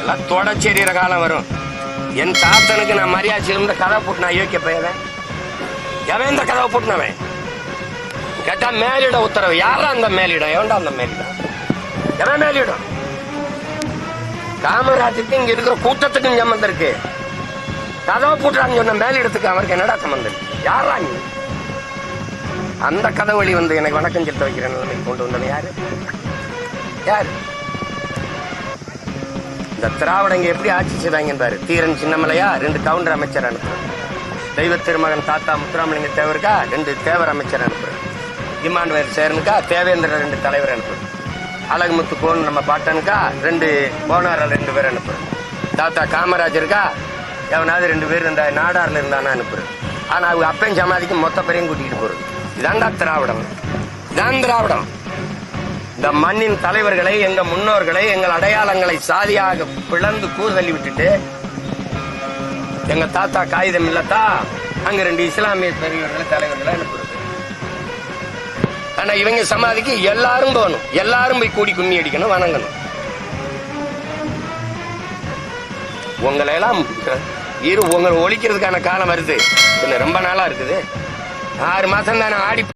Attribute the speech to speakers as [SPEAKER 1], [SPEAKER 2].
[SPEAKER 1] அதெல்லாம் தொடச்செறிகிற காலம் வரும். என் தாத்தனுக்கு நான் மரியாதை இருந்த கதை போட்டு நான் யோக்கிய போயவன் எவன் இந்த கதவை போட்டுனவன்? கேட்டா மேலிட உத்தரவு. யாரா அந்த மேலிடம்? எவன்டா அந்த மேலிடம்? எவன் மேலிடம்? காமராஜுக்கு இங்க இருக்கிற கூட்டத்துக்கும் சம்மந்தம் இருக்கு. கதவை போட்டுறான்னு சொன்ன மேலிடத்துக்கு அவருக்கு என்னடா சம்மந்தம் இருக்கு? யாரா நீ? அந்த கதை வழி வந்து எனக்கு வணக்கம் செலுத்த வைக்கிற நிலைமைக்கு கொண்டு வந்தவன் யாரு? யாரு? இந்த திராவிடங்க எப்படி ஆட்சி செய்வாங்க பாரு? தீரன் சின்னமலையா ரெண்டு கவுண்டர் அமைச்சர் அனுப்புறேன் தெய்வ திருமகன் தாத்தா முத்துராமலிங்க தேவருக்கா ரெண்டு தேவர் அமைச்சர் அனுப்புறேன் இமானுவேல் சேரனுக்கா தேவேந்திர ரெண்டு தலைவர் அனுப்புறேன் அழகுமுத்து கோன் நம்ம பாட்டனுக்கா ரெண்டு போனார ரெண்டு பேர் அனுப்புறேன் தாத்தா காமராஜருக்கா எவனாவது ரெண்டு பேர் இந்த நாடாரில் இருந்தானா அனுப்புறேன் ஆனால் அவங்க அப்பையும் சமாதிக்கு மொத்த பேரையும் கூட்டிகிட்டு போறது இதாண்டா திராவிடம். இதான் திராவிடம். இந்த மண்ணின் தலைவர்களை எங்க முன்னோர்களை எங்கள் அடையாளங்களை சாதியாக பிளந்து கூறுதள்ளி விட்டுட்டு எங்க தாத்தா காகிதம் இல்லத்தா அங்க ரெண்டு இஸ்லாமிய பெரியவர்களை தலைவர்களை அனுப்புறது ஆனா இவங்க சமாதிக்கு எல்லாரும் போகணும். எல்லாரும் போய் கூடி கும்மி அடிக்கணும் வணங்கணும். உங்களை எல்லாம் இரு உங்களை ஒழிக்கிறதுக்கான காலம் வருது. ரொம்ப நாளா இருக்குது. ஆறு மாசம் தானே ஆடி